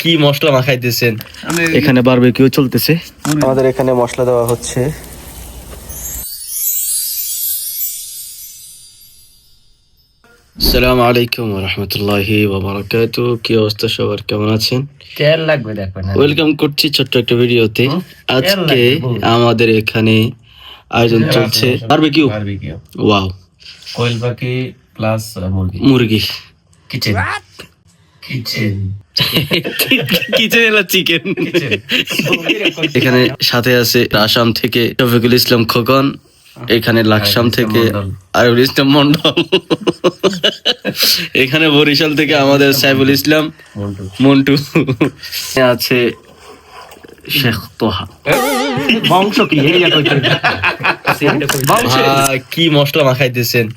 কি মশলা মাখাইতেছেন? এখানে বারবিকিউ চলতেছে। আমাদের এখানে মশলা দেওয়া হচ্ছে। আসসালামু আলাইকুম রহমতুল্লাহি বারাকাত কি অবস্থা সবার? কেমন আছেন? তেল লাগবে দেখবেন ওয়েলকাম করছি ছোট্ট একটা ভিডিওতে। আজকে আমাদের এখানে আয়োজন চলছে বারবিকিউ বারবিকিউ ওয়াও কোয়েল পাখি প্লাস মুরগি। মুরগি। কিচেন কিচেন কিচেন এলা চিকেন এখানে সাথে আছে আসাম থেকে শফিকুল ইসলাম খোকন এখানে লাকসাম থেকে আরিফুল ইসলাম মন্ডল। এখানে বরিশাল থেকে আমাদের সাইফুল ইসলাম মন্টু। আছে শেখ তোহা। বংশ কি? কি মশলা মাখাইতেছেন?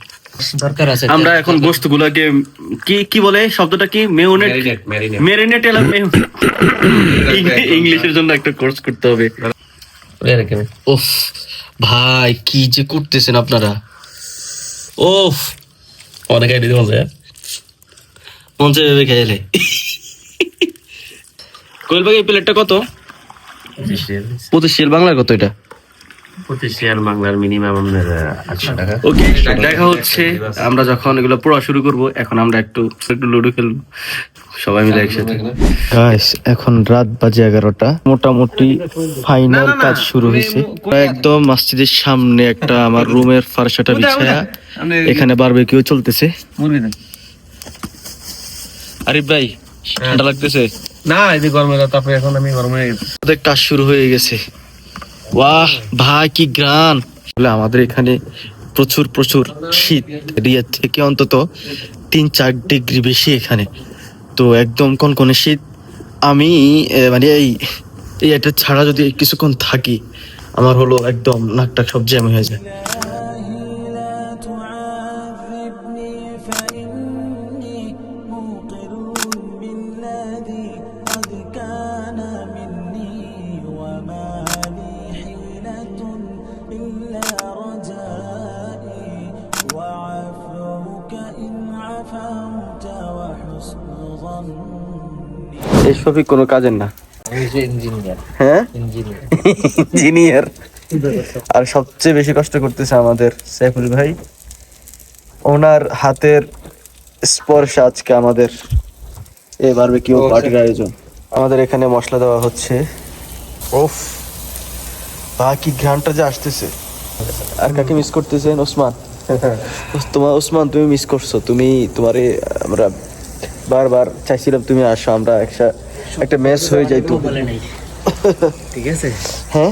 দরকার আছে? আমরা এখন বস্তুগুলোকে কি কি বলে শব্দটা কি? ম্যারিনেট মেরিনেট এলা ইংলিশের জন্য একটা কোর্স করতে হবে। ওফ ভাই কি যে করতেছেন আপনারা? ওফ অনেক আইডিয়া মজা মঞ্চে ভেবে খেয়ালে কোয়েল ভাই এই প্লেটটা কত? পঁচিশ শেল বাংলার কত এটা? প্রতি শেয়ার বাংলার মিনিমাম আপনার আটশো টাকা। ওকে দেখা হচ্ছে আমরা যখন এগুলো পড়া শুরু করব এখন আমরা একটু একটু লুডো খেলব। সবাই মিলে একসাথে। গাইস এখন রাত বাজে এগারোটা। মোটামুটি ফাইনাল কাজ শুরু হয়েছে। একদম মসজিদের সামনে একটা আমার রুমের ফার্সাটা বিছায়া। এখানে বারবিকিউ চলতেছে। আরিফ ভাই ঠান্ডা লাগতেছে? না এই গরমের তারপরে এখন আমি গরমে কাজ শুরু হয়ে গেছে। বাহ ভাই, কি গ্রান আমাদের এখানে প্রচুর প্রচুর শীত। রিয়ার থেকে অন্তত তিন, চার ডিগ্রি বেশি এখানে। তো একদম কোন কোন শীত। আমি মানে এই এটা ছাড়া যদি কিছুক্ষণ থাকি, আমার হলো একদম নাকটা সব জ্যাম হয়ে যায়। এই কোনো কাজের না। ইঞ্জিনিয়ার হ্যাঁ? ইঞ্জিনিয়ার আর সবচেয়ে বেশি কষ্ট করতেছে আমাদের সাইফুল ভাই। ওনার হাতের স্পর্শ আজকে আমাদের এই বারবিকিউ পার্টির আয়োজন। আমাদের এখানে মশলা দেওয়া হচ্ছে। ওফ বাকি ঘ্রানটা যে আসতেছে। আর কাকে মিস করতেছেন? ওসমান। তোমার ওসমান তুমি মিস করছ। তুমি তোমারে আমরা বারবার চাইছিলাম তুমি আসো আমরা একটা একটা ম্যাচ হয়ে যাইতো। ঠিক আছে? হ্যাঁ?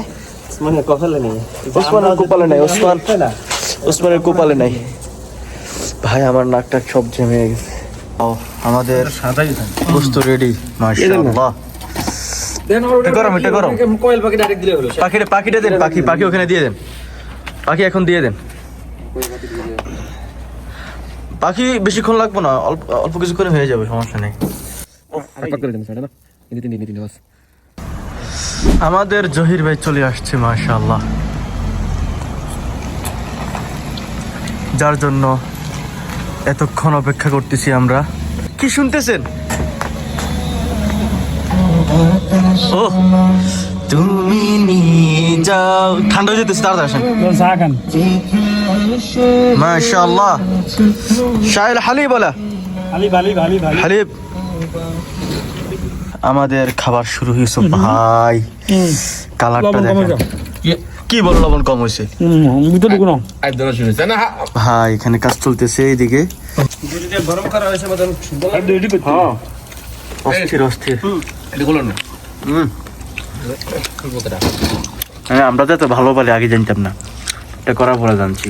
মানে কপালে নেই। ওসমানের কোপালে নাই ওসমান ওসমানের কোপালে নাই। ভাই আমার নাকটা সব জমে গেছে। ও আমাদের সাদাই বস্তু রেডি মাশাআল্লাহ। গরম এটা গরম। কোয়েল পাখি ডাইরেক্ট দিলে হলো। পাখিটা পাখিটা দেন পাখি পাখি ওখানে দিয়ে দেন। পাখি এখন দিয়ে দেন। পাখি বেশিক্ষণ লাগবো না অল্প অল্প কিছু করে হয়ে যাবে সমস্যা নেই। আমাদের জহির ভাই চলে আসছে মাশাআল্লাহ। যার জন্য এতক্ষণ অপেক্ষা করতেছি আমরা। কি শুনতেছেন? ও তুমি নিয়ে যাও। ঠান্ডা হয়ে যেতেছে তাড়াতাড়ি আসেন। মাশাআল্লাহ। শাইল হালিব বলা। হালিব আমাদের খাবার শুরু হয়েছে ভাই। কালারটা দেখেন। কি বল লবণ কম হয়েছে? একদম শুনেছে না। ভাই এখানে কাজ চলতেছে এইদিকে। গরম করা হয়েছে মতন অস্থির অস্থির না। হুম। হ্যাঁ আমরা তো ভালো পালি আগে জানতাম না। এটা করার পরে জানছি।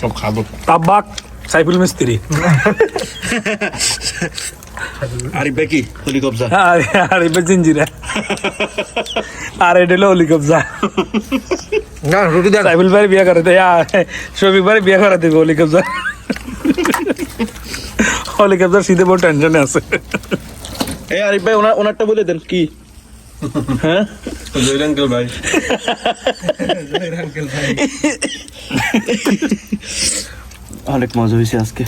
সব খাব তাবাক সাইফুল মিস্ত্রি। আরে বেকি হলি কবজা আর আর এবার জিঞ্জিরা। আর এটা হলো অলি কবজা না রুটি দেন। সাইফুল ভাই বিয়ে করে দেয় শফিক ভাই বিয়ে করে দেবে অলি কবজা অলি কবজার শীতে বড় টেনশনে আছে। এই আরিফ ভাই ওনার ওনারটা বলে দেন কি? হ্যাঁ? জয়র আঙ্কেল ভাই। অনেক মজা হয়েছে আজকে।